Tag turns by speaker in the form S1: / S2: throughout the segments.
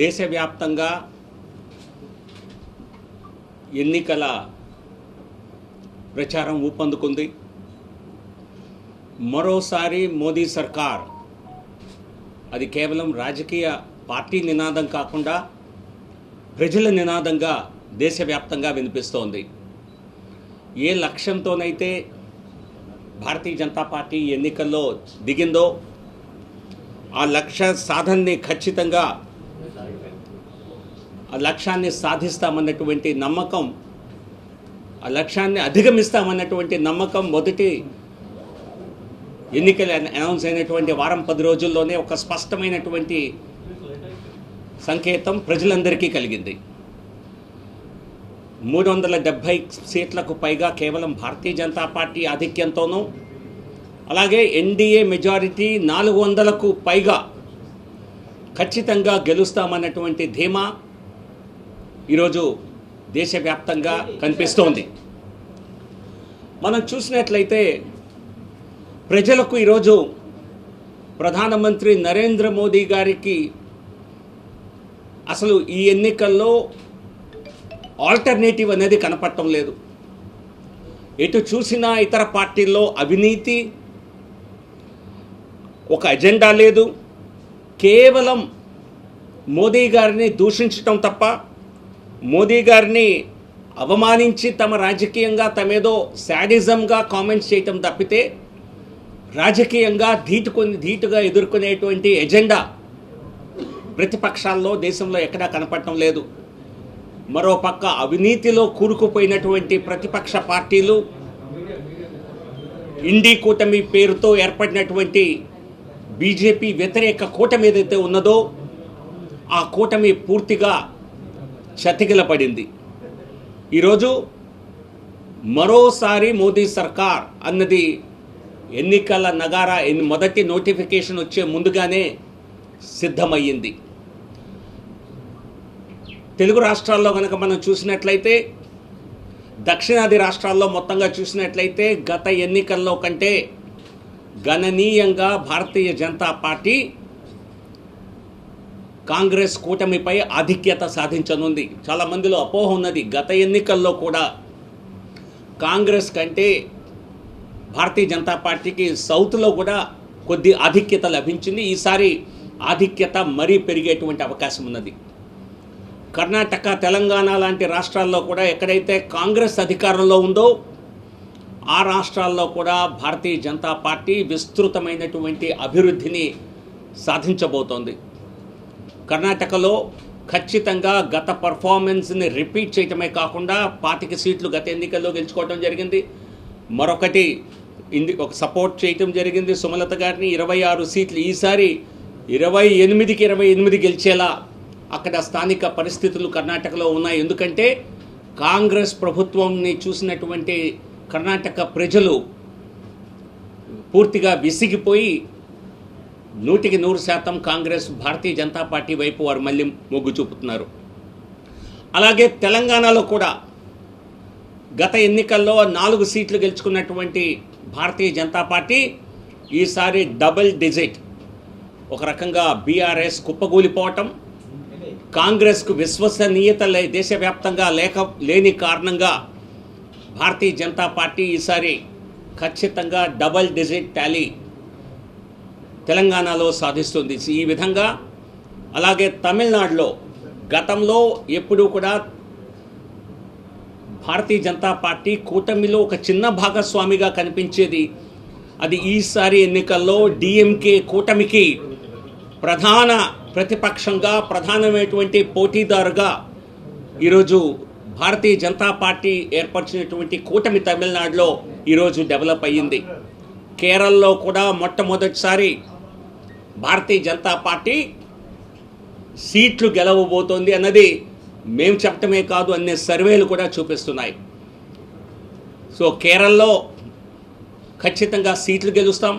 S1: దేశవ్యాప్తంగా ఎన్నికల ప్రచారం ఊపందుకుంది. మరోసారి మోదీ సర్కార్ అది కేవలం రాజకీయ పార్టీ నినాదం కాకుండా ప్రజల నినాదంగా దేశవ్యాప్తంగా వినిపిస్తోంది. ఏ లక్ష్యంతోనైతే భారతీయ జనతా పార్టీ ఎన్నికల్లో దిగిందో ఆ లక్ష్య సాధనని ఖచ్చితంగా లక్ష్యాన్ని సాధిస్తామన్నటువంటి నమ్మకం ఆ లక్ష్యాన్ని అధిగమిస్తామన్నటువంటి నమ్మకం మొదటి ఎన్నికలు అనౌన్స్ అయినటువంటి వారం పది రోజుల్లోనే ఒక స్పష్టమైనటువంటి సంకేతం ప్రజలందరికీ కలిగింది. మూడు వందల డెబ్భై సీట్లకు పైగా కేవలం భారతీయ జనతా పార్టీ ఆధిక్యంతోనూ అలాగే ఎన్డీఏ మెజారిటీ నాలుగు వందలకు పైగా ఖచ్చితంగా గెలుస్తామన్నటువంటి ధీమా ఈరోజు దేశవ్యాప్తంగా కనిపిస్తోంది. మనం చూసినట్లయితే ప్రజలకు ఈరోజు ప్రధానమంత్రి నరేంద్ర మోదీ గారికి అసలు ఈ ఎన్నికల్లో ఆల్టర్నేటివ్ అనేది కనపడటం లేదు. ఎటు చూసినా ఇతర పార్టీల్లో అవినీతి ఒక ఎజెండా లేదు. కేవలం మోదీ గారిని దూషించటం తప్ప మోదీ గారిని అవమానించి తమ రాజకీయంగా తమేదో శాడిజంగా కామెంట్స్ చేయటం తప్పితే రాజకీయంగా ధీటుకొని ధీటుగా ఎదుర్కొనేటువంటి ఎజెండా ప్రతిపక్షాల్లో దేశంలో ఎక్కడా కనపడటం లేదు. మరోపక్క అవినీతిలో కూరుకుపోయినటువంటి ప్రతిపక్ష పార్టీలు ఇండి కూటమి పేరుతో ఏర్పడినటువంటి బీజేపీ వ్యతిరేక కూటమి ఏదైతే ఉన్నదో ఆ కూటమి పూర్తిగా చతికిలపడింది ఈరోజు మరోసారి మోదీ సర్కార్ అన్నది ఎన్నికల నగారా ఎన్ని మొదటి నోటిఫికేషన్ వచ్చే ముందుగానే సిద్ధమయ్యింది. తెలుగు రాష్ట్రాల్లో కనుక మనం చూసినట్లయితే దక్షిణాది రాష్ట్రాల్లో మొత్తంగా చూసినట్లయితే గత ఎన్నికల్లో కంటే గణనీయంగా భారతీయ జనతా పార్టీ కాంగ్రెస్ కూటమిపై ఆధిక్యత సాధించనుంది. చాలా మందిలో అపోహ ఉన్నది. గత ఎన్నికల్లో కూడా కాంగ్రెస్ కంటే భారతీయ జనతా పార్టీకి సౌత్లో కూడా కొద్ది ఆధిక్యత లభించింది. ఈసారి ఆధిక్యత మరీ పెరిగేటువంటి అవకాశం ఉన్నది. కర్ణాటక తెలంగాణ లాంటి రాష్ట్రాల్లో కూడా ఎక్కడైతే కాంగ్రెస్ అధికారంలో ఉందో ఆ రాష్ట్రాల్లో కూడా భారతీయ జనతా పార్టీ విస్తృతమైనటువంటి అభివృద్ధిని సాధించబోతోంది. కర్ణాటకలో ఖచ్చితంగా గత పర్ఫార్మెన్స్ని రిపీట్ చేయటమే కాకుండా పాతిక సీట్లు గత ఎన్నికల్లో గెలుచుకోవడం జరిగింది. మరొకటి ఇంది ఒక సపోర్ట్ చేయటం జరిగింది సుమలత గారిని. ఇరవై ఆరు సీట్లు ఈసారి ఇరవై ఎనిమిదికి ఇరవై ఎనిమిది గెలిచేలా అక్కడ స్థానిక పరిస్థితులు కర్ణాటకలో ఉన్నాయి. ఎందుకంటే కాంగ్రెస్ ప్రభుత్వంని చూసినటువంటి కర్ణాటక ప్రజలు పూర్తిగా విసిగిపోయి నూటికి నూరు శాతం కాంగ్రెస్ భారతీయ జనతా పార్టీ వైపు వారు మళ్ళీ మొగ్గు చూపుతున్నారు. అలాగే తెలంగాణలో కూడా గత ఎన్నికల్లో నాలుగు సీట్లు గెలుచుకున్నటువంటి భారతీయ జనతా పార్టీ ఈసారి డబుల్ డిజిట్. ఒక రకంగా బీఆర్ఎస్ కుప్పగూలిపోవటం కాంగ్రెస్కు విశ్వసనీయత లే దేశవ్యాప్తంగా లేక లేని కారణంగా భారతీయ జనతా పార్టీ ఈసారి ఖచ్చితంగా డబల్ డిజిట్ టాలీ తెలంగాణలో సాధిస్తుంది. ఈ విధంగా అలాగే తమిళనాడులో గతంలో ఎప్పుడూ కూడా భారతీయ జనతా పార్టీ కూటమిలో ఒక చిన్న భాగస్వామిగా కనిపించేది. అది ఈసారి ఎన్నికల్లో డిఎంకే కూటమికి ప్రధాన ప్రతిపక్షంగా ప్రధానమైనటువంటి పోటీదారుగా ఈరోజు భారతీయ జనతా పార్టీ ఏర్పరిచినటువంటి కూటమి తమిళనాడులో ఈరోజు డెవలప్ అయ్యింది. కేరళలో కూడా మొట్టమొదటిసారి భారతీయ జనతా పార్టీ సీట్లు గెలవబోతోంది అన్నది మేము చెప్పటమే కాదు అనే సర్వేలు కూడా చూపిస్తున్నాయి. సో కేరళలో ఖచ్చితంగా సీట్లు గెలుస్తాం.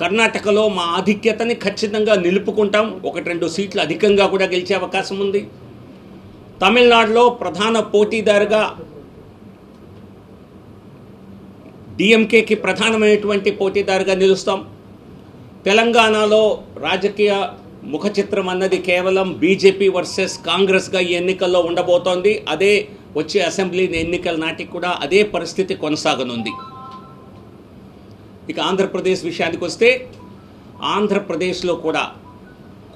S1: కర్ణాటకలో మా ఆధిక్యతని ఖచ్చితంగా నిలుపుకుంటాం. ఒకటి రెండు సీట్లు అధికంగా కూడా గెలిచే అవకాశం ఉంది. తమిళనాడులో ప్రధాన పోటీదారుగా డిఎంకేకి ప్రధానమైనటువంటి పోటీదారుగా నిలుస్తాం. తెలంగాణలో రాజకీయ ముఖ చిత్రం అన్నది కేవలం బీజేపీ వర్సెస్ కాంగ్రెస్గా ఈ ఎన్నికల్లో ఉండబోతోంది. అదే వచ్చే అసెంబ్లీ ఎన్నికల నాటికి కూడా అదే పరిస్థితి కొనసాగనుంది. ఇక ఆంధ్రప్రదేశ్ విషయానికి వస్తే ఆంధ్రప్రదేశ్లో కూడా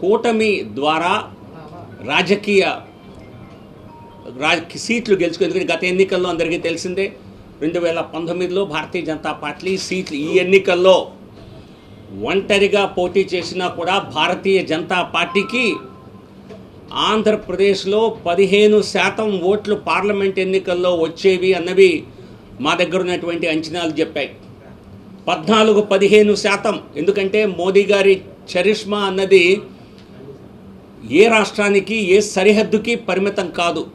S1: కూటమి ద్వారా రాజకీయ రా సీట్లు గెలుచుకుని ఎందుకంటే గత ఎన్నికల్లో అందరికీ తెలిసిందే రెండు వేల పంతొమ్మిదిలో భారతీయ జనతా పార్టీ సీట్లు ఈ ఎన్నికల్లో ఒంటరిగా పోటీ చేసినా కూడా భారతీయ జనతా పార్టీకి ఆంధ్రప్రదేశ్లో పదిహేను శాతం ఓట్లు పార్లమెంట్ ఎన్నికల్లో వచ్చేవి అన్నవి మా దగ్గర ఉన్నటువంటి అంచనాలు చెప్పాయి. పద్నాలుగు పదిహేను శాతం. ఎందుకంటే మోదీ గారి చరిష్మా అన్నది ఏ రాష్ట్రానికి ఏ సరిహద్దుకి పరిమితం కాదు.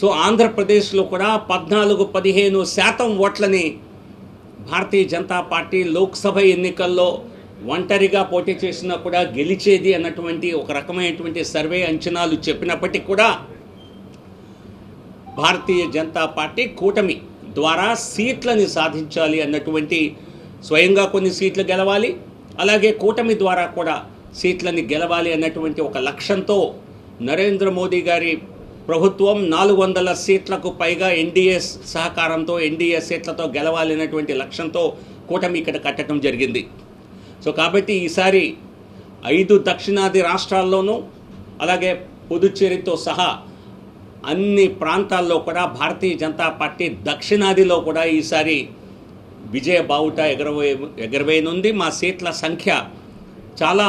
S1: సో ఆంధ్రప్రదేశ్లో కూడా పద్నాలుగు పదిహేను శాతం ఓట్లని భారతీయ జనతా పార్టీ లోక్సభ ఎన్నికల్లో ఒంటరిగా పోటీ చేసినా కూడా గెలిచేది అన్నటువంటి ఒక రకమైనటువంటి సర్వే అంచనాలు చెప్పినప్పటికీ కూడా భారతీయ జనతా పార్టీ కూటమి ద్వారా సీట్లని సాధించాలి అన్నటువంటి స్వయంగా కొన్ని సీట్లు గెలవాలి అలాగే కూటమి ద్వారా కూడా సీట్లని గెలవాలి అన్నటువంటి ఒక లక్ష్యంతో నరేంద్ర మోదీ గారి ప్రభుత్వం నాలుగు వందల సీట్లకు పైగా ఎన్డీఏ సహకారంతో ఎన్డీఏ సీట్లతో గెలవాలనేటువంటి లక్ష్యంతో కూటమి ఇక్కడ కట్టడం జరిగింది. సో కాబట్టి ఈసారి ఐదు దక్షిణాది రాష్ట్రాల్లోనూ అలాగే పుదుచ్చేరితో సహా అన్ని ప్రాంతాల్లో కూడా భారతీయ జనతా పార్టీ దక్షిణాదిలో కూడా ఈసారి విజయ బావుట ఎగరవే ఎగరవేయనుంది మా సీట్ల సంఖ్య చాలా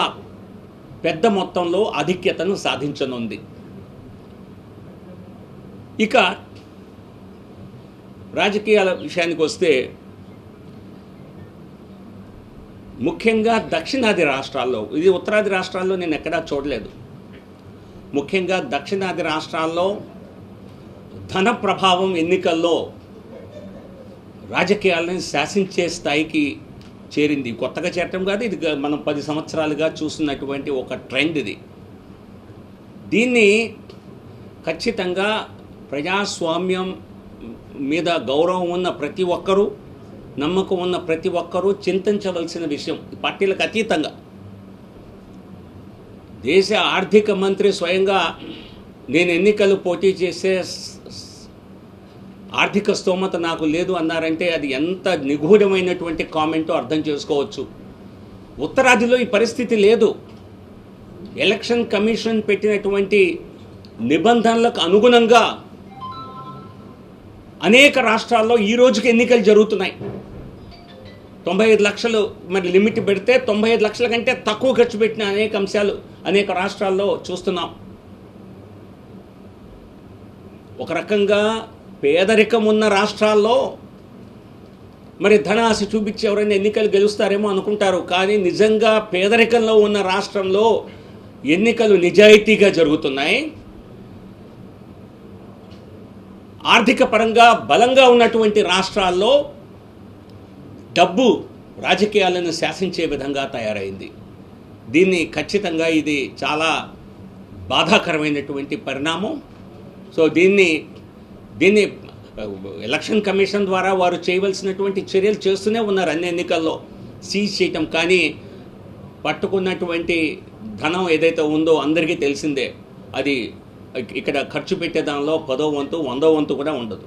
S1: పెద్ద మొత్తంలో ఆధిక్యతను సాధించనుంది. ఇక రాజకీయాల విషయానికి వస్తే ముఖ్యంగా దక్షిణాది రాష్ట్రాల్లో ఇది ఉత్తరాది రాష్ట్రాల్లో నేను ఎక్కడా చూడలేదు. ముఖ్యంగా దక్షిణాది రాష్ట్రాల్లో ధన ప్రభావం ఎన్నికల్లో రాజకీయాలను శాసించే స్థాయికి చేరింది. కొత్తగా చేరటం కాదు ఇది మనం పది సంవత్సరాలుగా చూస్తున్నటువంటి ఒక ట్రెండ్ ఇది. దీన్ని ఖచ్చితంగా ప్రజాస్వామ్యం మీద గౌరవం ఉన్న ప్రతి ఒక్కరూ నమ్మకం ఉన్న ప్రతి ఒక్కరూ చింతించవలసిన విషయం పార్టీలకు అతీతంగా. దేశ ఆర్థిక మంత్రి స్వయంగా నేను ఎన్నికలు పోటీ చేసే ఆర్థిక స్తోమత నాకు లేదు అన్నారంటే అది ఎంత నిగూఢమైనటువంటి కామెంటో అర్థం చేసుకోవచ్చు. ఉత్తరాదిలో ఈ పరిస్థితి లేదు. ఎలక్షన్ కమిషన్ పెట్టినటువంటి నిబంధనలకు అనుగుణంగా అనేక రాష్ట్రాల్లో ఈ రోజుకి ఎన్నికలు జరుగుతున్నాయి. తొంభై ఐదు లక్షలు మరి లిమిట్ పెడితే తొంభై ఐదు లక్షల కంటే తక్కువ ఖర్చు పెట్టిన అనేక అంశాలు అనేక రాష్ట్రాల్లో చూస్తున్నాం. ఒక రకంగా పేదరికం ఉన్న రాష్ట్రాల్లో మరి ధనాశ చూపించి ఎవరైనా ఎన్నికలు గెలుస్తారేమో అనుకుంటారు. కానీ నిజంగా పేదరికంలో ఉన్న రాష్ట్రంలో ఎన్నికలు నిజాయితీగా జరుగుతున్నాయి. ఆర్థిక పరంగా బలంగా ఉన్నటువంటి రాష్ట్రాల్లో డబ్బు రాజకీయాలను శాసించే విధంగా తయారైంది. దీన్ని ఖచ్చితంగా ఇది చాలా బాధాకరమైనటువంటి పరిణామం. సో దీన్ని దీన్ని ఎలక్షన్ కమిషన్ ద్వారా వారు చేయవలసినటువంటి చర్యలు చేస్తూనే ఉన్నారు అన్ని ఎన్నికల్లో. సీజ్ చేయటం కానీ పట్టుకున్నటువంటి ధనం ఏదైతే ఉందో అందరికీ తెలిసిందే. అది ఇక్కడ ఖర్చు పెట్టే దానిలో పదో వంతు వందో వంతు కూడా ఉండదు.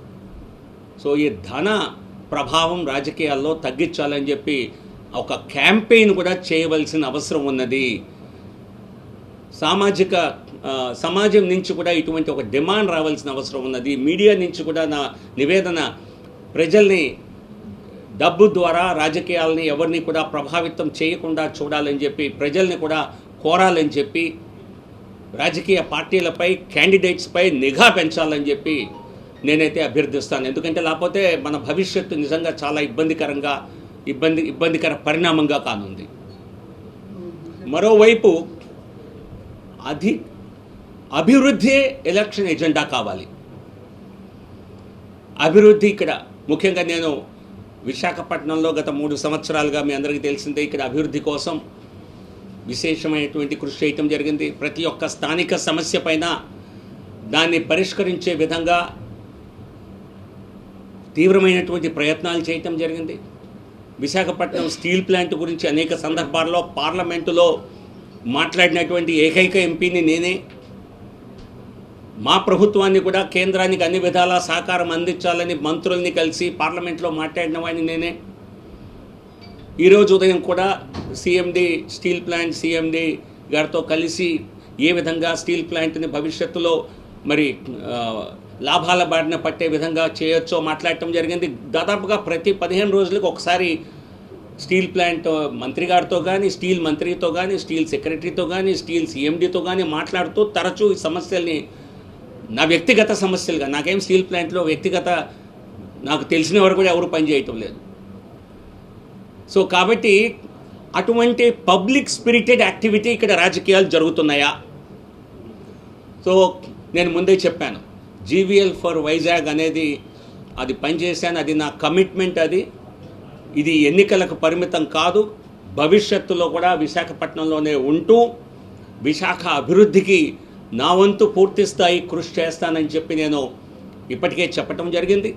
S1: సో ఈ ధన ప్రభావం రాజకీయాల్లో తగ్గించాలని చెప్పి ఒక క్యాంపెయిన్ కూడా చేయవలసిన అవసరం ఉన్నది. సామాజిక సమాజం నుంచి కూడా ఇటువంటి ఒక డిమాండ్ రావాల్సిన అవసరం ఉన్నది. మీడియా నుంచి కూడా నా నివేదన ప్రజల్ని డబ్బు ద్వారా రాజకీయాలని ఎవరిని కూడా ప్రభావితం చేయకుండా చూడాలని చెప్పి ప్రజల్ని కూడా కోరాలని చెప్పి రాజకీయ పార్టీలపై క్యాండిడేట్స్పై నిఘా పెంచాలని చెప్పి నేనైతే అభ్యర్థిస్తాను. ఎందుకంటే లేకపోతే మన భవిష్యత్తు నిజంగా చాలా ఇబ్బందికరంగా ఇబ్బంది ఇబ్బందికర పరిణామంగా కానుంది. మరోవైపు అధి అభివృద్ధి ఎలక్షన్ ఎజెండా కావాలి. అభివృద్ధి ఇక్కడ ముఖ్యంగా నేను విశాఖపట్నంలో గత మూడు సంవత్సరాలుగా మీ అందరికీ తెలిసిందే ఇక్కడ అభివృద్ధి కోసం విశేషమైనటువంటి కృషి చేయటం జరిగింది. ప్రతి ఒక్క స్థానిక సమస్య పైన దాన్ని పరిష్కరించే విధంగా తీవ్రమైనటువంటి ప్రయత్నాలు చేయటం జరిగింది. విశాఖపట్నం స్టీల్ ప్లాంట్ గురించి అనేక సందర్భాల్లో పార్లమెంటులో మాట్లాడినటువంటి ఏకైక ఎంపీని నేనే. మా ప్రభుత్వాన్ని కూడా కేంద్రానికి అన్ని విధాలా సహకారం అందించాలని మంత్రుల్ని కలిసి పార్లమెంట్లో మాట్లాడిన వాడిని నేనే. ఈరోజు ఉదయం కూడా సిఎండి స్టీల్ ప్లాంట్ సిఎండి గారితో కలిసి ఏ విధంగా స్టీల్ ప్లాంట్ని భవిష్యత్తులో మరి లాభాల బారిన పట్టే విధంగా చేయొచ్చో మాట్లాడటం జరిగింది. దాదాపుగా ప్రతి పదిహేను రోజులకు ఒకసారి స్టీల్ ప్లాంట్ మంత్రి గారితో కానీ స్టీల్ మంత్రితో కానీ స్టీల్ సెక్రటరీతో కానీ స్టీల్ సిఎండితో కానీ మాట్లాడుతూ తరచూ ఈ సమస్యల్ని నా వ్యక్తిగత సమస్యలుగా నాకేం స్టీల్ ప్లాంట్లో వ్యక్తిగత నాకు తెలిసిన వరకు కూడా ఎవరు పనిచేయటం లేదు. సో కాబట్టి అటువంటి పబ్లిక్ స్పిరిటెడ్ యాక్టివిటీ ఇక్కడ రాజకీయాలు జరుగుతున్నాయా? సో నేను ముందే చెప్పాను జీవీఎల్ ఫర్ వైజాగ్ అనేది అది పనిచేశాను అది నా కమిట్మెంట్ అది. ఇది ఎన్నికలకు పరిమితం కాదు భవిష్యత్తులో కూడా విశాఖపట్నంలోనే ఉంటూ విశాఖ అభివృద్ధికి నా వంతు పూర్తి స్థాయి కృషి చేస్తానని చెప్పి నేను ఇప్పటికే చెప్పటం జరిగింది.